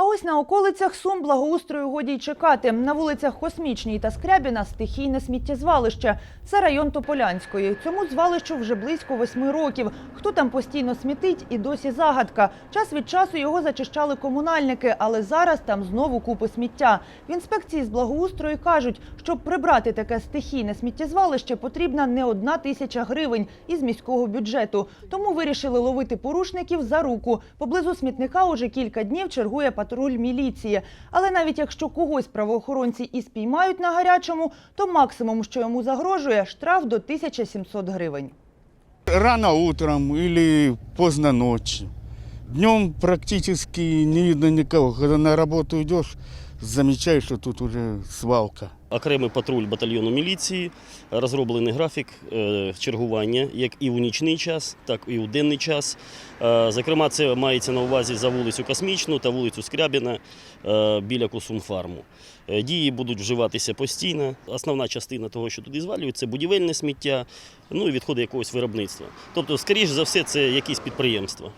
А ось на околицях Сум благоустрою годі й чекати. На вулицях Космічній та Скрябіна стихійне сміттєзвалище. Це район Тополянської. Цьому звалищу вже близько восьми років. Хто там постійно смітить і досі загадка. Час від часу його зачищали комунальники, але зараз там знову купи сміття. В інспекції з благоустрою кажуть, щоб прибрати таке стихійне сміттєзвалище, потрібна не одна тисяча гривень із міського бюджету. Тому вирішили ловити порушників за руку. Поблизу смітника уже кілька днів чергує патруль міліції. Але навіть якщо когось правоохоронці і спіймають на гарячому, то максимум, що йому загрожує, штраф до 1700 гривень. Рано утром или поздно ночью. Днем практически не видно никого. Когда на работу идешь, замечаешь, что тут уже свалка. Окремий патруль батальйону міліції, розроблений графік е, чергування як і у нічний час, так і у денний час. Е, Зокрема, це мається на увазі за вулицю Космічну та вулицю Скрябіна е, біля Косумфарму. Дії будуть вживатися постійно. Основна частина того, що туди звалюють, це будівельне сміття, ну і відходи якогось виробництва. Тобто, скоріш за все, це якісь підприємства.